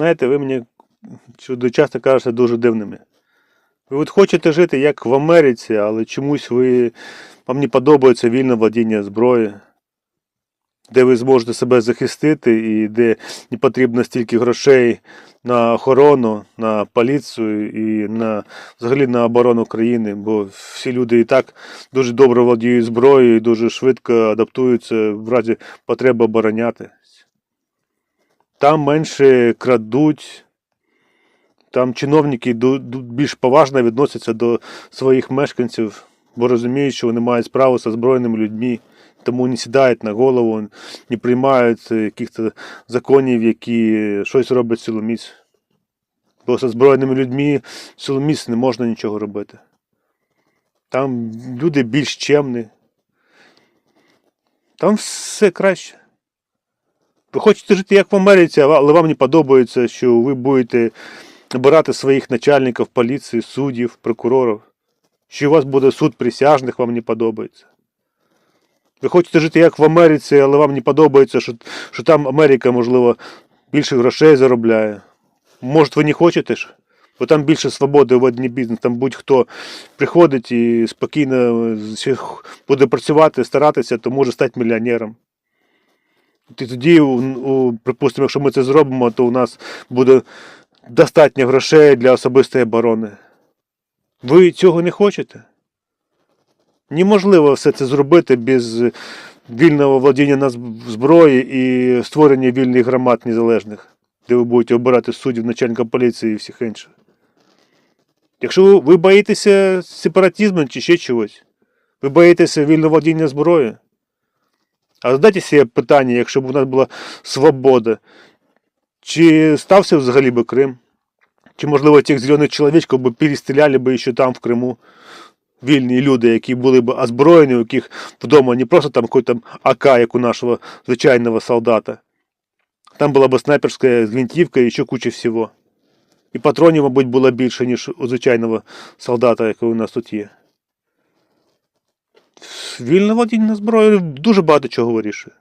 Знаєте, ви мені часто кажете дуже дивними. Ви от хочете жити як в Америці, але чомусь ви, вам не подобається вільне владіння зброєю, де ви зможете себе захистити і де не потрібно стільки грошей на охорону, на поліцію і на взагалі на оборону країни, бо всі люди і так дуже добре володіють зброєю і дуже швидко адаптуються в разі потреби обороняти. Там менше крадуть, там чиновники більш поважно відносяться до своїх мешканців, бо розуміють, що вони мають справу з озброєними людьми, тому не сідають на голову, не приймають е, якихось законів, які щось роблять силоміць. Бо з озброєними людьми силоміць не можна нічого робити. Там люди більш чемні. Там все краще. Ви хочете жити як в Америці, але вам не подобається, що ви будете обирати своїх начальників поліції, суддів, прокурорів. Що у вас буде суд присяжних, вам не подобається. Ви хочете жити як в Америці, але вам не подобається, що, що там Америка, можливо, більше грошей заробляє. Може, ви не хочете ж? Бо там більше свободи в одній бізнес, там будь-хто приходить і спокійно буде працювати, старатися, то може стати мільйонером. І тоді, припустимо, якщо ми це зробимо, то у нас буде достатньо грошей для особистої оборони. Ви цього не хочете? Неможливо все це зробити без вільного володіння на зброї і створення вільних громад незалежних, де ви будете обирати суддів, начальника поліції і всіх інших. Якщо ви- боїтеся сепаратизму чи ще чогось, ви боїтеся вільного володіння зброєю, а задайте себе питання, якщо б у нас була свобода, чи стався взагалі би Крим? Чи, можливо, тих зелених чоловічків би перестріляли би ще там в Криму? Вільні люди, які були б озброєні, у яких вдома не просто там якийсь там АК, як у нашого звичайного солдата. Там була б снайперська гвинтівка і ще куча всього. І патронів, мабуть, було більше, ніж у звичайного солдата, який у нас тут є. Вільне володіння зброєю дуже багато чого вирішує.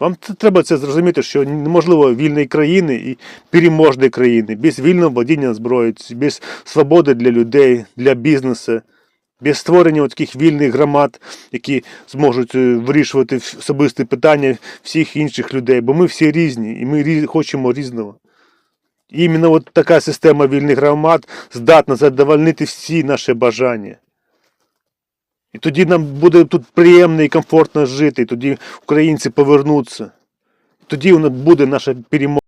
Вам треба це зрозуміти, що неможливо вільної країни і переможної країни без вільного володіння зброєю, без свободи для людей, для бізнесу, без створення таких вільних громад, які зможуть е, вирішувати особисті питання всіх інших людей. Бо ми всі різні і ми хочемо різного. Іменно така система вільних громад здатна задовольнити всі наші бажання. І тоді нам буде тут приємно і комфортно жити, і тоді українці повернуться. Тоді буде наша перемога.